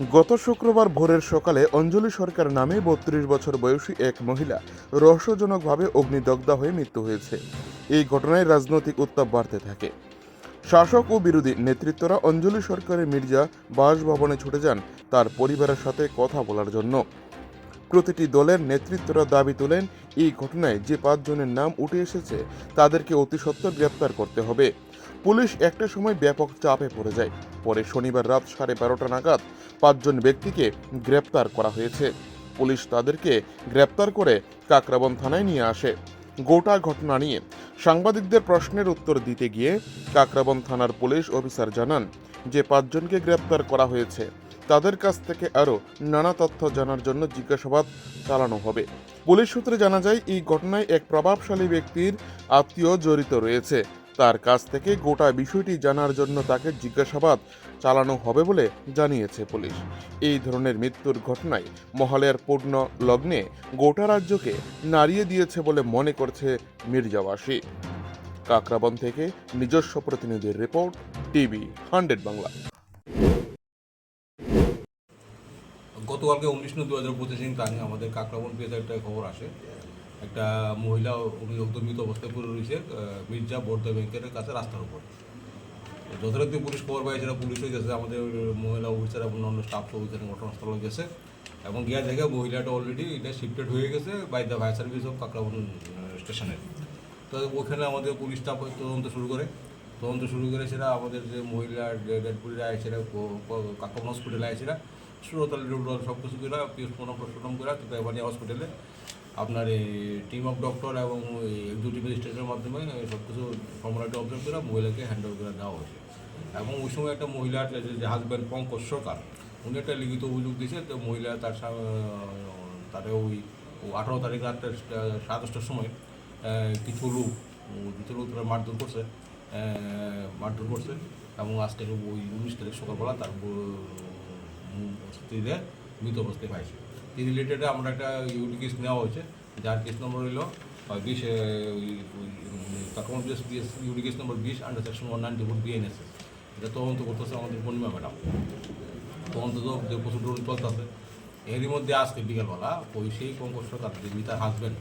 গত শুক্রবার ভোরের সকালে অঞ্জলি সরকার নামে বত্রিশ বছর বয়সী এক মহিলা রহস্যজনকভাবে অগ্নিদগ্ধা হয়ে মৃত্যু হয়েছে। এই ঘটনায় রাজনৈতিক উত্তাপ বাড়তে থাকে। শাসক ও বিরোধী নেতৃত্বরা অঞ্জলি সরকারের মির্জা বাসভবনে ছুটে যান তার পরিবারের সাথে কথা বলার জন্য। প্রতিটি দলের নেতৃত্বরা দাবি তোলেন, এই ঘটনায় যে পাঁচজনের নাম উঠে এসেছে তাদেরকে অতি সত্বর গ্রেপ্তার করতে হবে। পুলিশ একটা সময় ব্যাপক চাপে পড়ে যায়। পরে শনিবার রাত সাড়ে বারোটা নাগাদ পাঁচজন ব্যক্তিকে গ্রেপ্তার করা হয়েছে। পুলিশ তাদেরকে গ্রেপ্তার করে কাকরাবন থানায় নিয়ে আসে। গোটা ঘটনা নিয়ে সাংবাদিকদের প্রশ্নের উত্তর দিতে গিয়ে কাকরাবন থানার পুলিশ অফিসার জানান যে পাঁচজনকে গ্রেপ্তার করা হয়েছে। তাদের কাছ থেকে আরও নানা তথ্য জানার জন্য জিজ্ঞাসাবাদ চালানো হবে। পুলিশ সূত্রে জানা যায়, এই ঘটনায় এক প্রভাবশালী ব্যক্তির আত্মীয় জড়িত রয়েছে। তার কাছ থেকে গোটা বিষয়টি জানার জন্য তাকে জিজ্ঞাসাবাদ চালানো হবে বলে জানিয়েছে পুলিশ। এই ধরনের মৃত্যুর ঘটনায় মহালয়ার পূর্ণ লগ্নে গোটা রাজ্যকে নাড়িয়ে দিয়েছে বলে মনে করছে মির্জাবাসী। কাকরাবন থেকে নিজস্ব প্রতিনিধির রিপোর্ট, টিভি হান্ড্রেড বাংলা। গতকালকে উনিশ নয় দু হাজার পঁচিশ তারিখে আমাদের কাকরাবন পেজে একটা খবর আসে। একটা মহিলা উনি একদম মৃত অবস্থায় পড়ে রয়েছে মির্জা বর্ধা ব্যাংকের কাছে রাস্তার উপর। যথারীতি পুলিশ খবর পাই পুলিশ হয়ে গেছে, আমাদের মহিলা অফিসার এবং অন্য স্টাফ সব ওইখানে ঘটনাস্থলে গেছে। এবং গিয়া দেখে মহিলাটা অলরেডি এটা শিফটেড হয়ে গেছে by the fire service of Kakraban স্টেশনে তো ওখানে আমাদের পুলিশ স্টাফ তদন্ত শুরু করে। তদন্ত শুরু করে সেটা আমাদের যে ডেড বডিরা সেটা কাকরাবন হসপিটালে আইসেরা সুরতাল সব কিছু করে পোস্টমর্টম পোস্টমর্টম করে তো ব্যবহারিয়া হসপিটালে আপনার এই টিম অফ ডক্টর এবং এক্সিকিউটিভ ম্যাজিস্ট্রেটের মাধ্যমে সব কিছু ফর্মালিটি অবজার্ভ করে মহিলাকে হ্যান্ড ওভার করে দেওয়া হয়েছে। এবং ওই সময় একটা মহিলার যে হাজব্যান্ড পঙ্কজ সরকার, উনি একটা লিখিত অভিযোগ দিয়েছে তো মহিলা তার তারে ওই আঠারো তারিখ রাত সাড়ে দশটার সময় কিছু লোক কিছু লোক তারা মারধর করছে মারধর করছে এবং আজকে ওই উনিশ তারিখ সকালবেলা তার স্ত্রীরে মৃত অবস্থায় পাইছে। এই রিলেটেড আমরা একটা ইউডি কেস নেওয়া হয়েছে, যার কেস নম্বর হলো বিশ কাকরমন বিএস ইউডি কেস নম্বর বিশ under section one ninety four BNSS এটা তদন্ত করতেছে আমাদের পূর্ণিমা ম্যাডাম। তদন্ত তো যে প্রচুর চলতেছে। এরই মধ্যে আজকে বিকেলবেলা ওই সেই পঙ্কজ সরকার, যিনি তার হাজব্যান্ড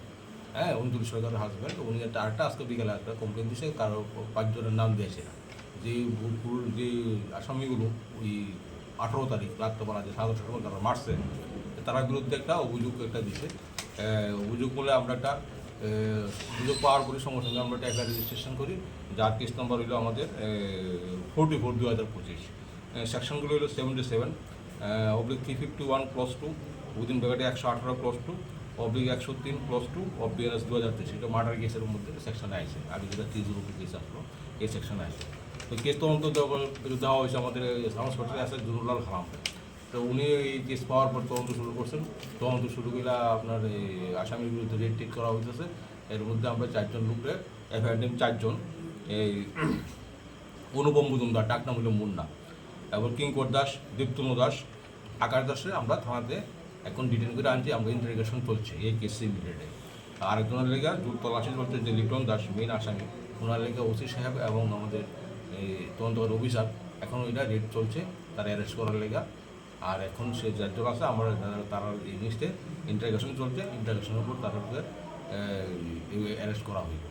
হ্যাঁ অঞ্জলি সরকারের হাজব্যান্ড উনি একটা আরেকটা আজকে বিকেলে একটা কমপ্লেন দিয়েছে কারও পাঁচজনের নাম দিয়েছে যে যে আসামিগুলো, ওই আঠেরো তারিখ রাত্রবেলা যে সময় তারা মারছে তার বিরুদ্ধে একটা অভিযোগ একটা দিছে। অভিযোগ বলে আমরা একটা অভিযোগ পাওয়ার পরে সঙ্গে সঙ্গে আমরা একটা রেজিস্ট্রেশন করি, যার কেস নাম্বার হলো আমাদের ফোরটি ফোর দু হাজার পঁচিশ সেকশনগুলো হলো seventy seven oblique three fifty one clause two within ব্যাপারে একশো আঠারো ক্লস টু অবলিক একশো তিন ক্লস টু অফ বিএনএস দু হাজার তেইশ এটা মার্ডার কেসের মধ্যে সেকশনে আছে আগে যেটা থ্রি জিরো কেস আসলো, এই সেকশনে আছে তো কেস তদন্ত দেওয়া- হয়েছে আমাদের হসপিটালে আছে জুরুলাল খালাম তো উনি এই কেস পাওয়ার পর তদন্ত শুরু করছেন। তদন্ত শুরু করে আপনার এই আসামির বিরুদ্ধে রেড টেক করা হইতেছে। এর মধ্যে আমরা চারজন লোকরে এফআইআর নেম চারজন। এই অনুপম মজুমদার ডাক নাম হলো মুন্না। এবং কিঙ্কর দাস দীপ্তনু দাস, আকাশ দাসে আমরা থানাতে এখন ডিটেন করে আনছি আমরা ইন্টারোগেশন চলছে, এই কেস রিলেটেডে আরেকজনের লেগে তলাশি চলছে যে লিটন দাস মেন আসামি। ওনার লেগে ওসি সাহেব এবং আমাদের এই তদন্তকারী অফিসার। এখন ওইটা রেড চলছে, তারা অ্যারেস্ট করার লেগা। আর এখন সে যার আছে, আমরা তারা জিনিসতে ইন্টারগেশন চলছে ইন্টারগেশনের উপর তাদেরকে অ্যারেস্ট করা হইব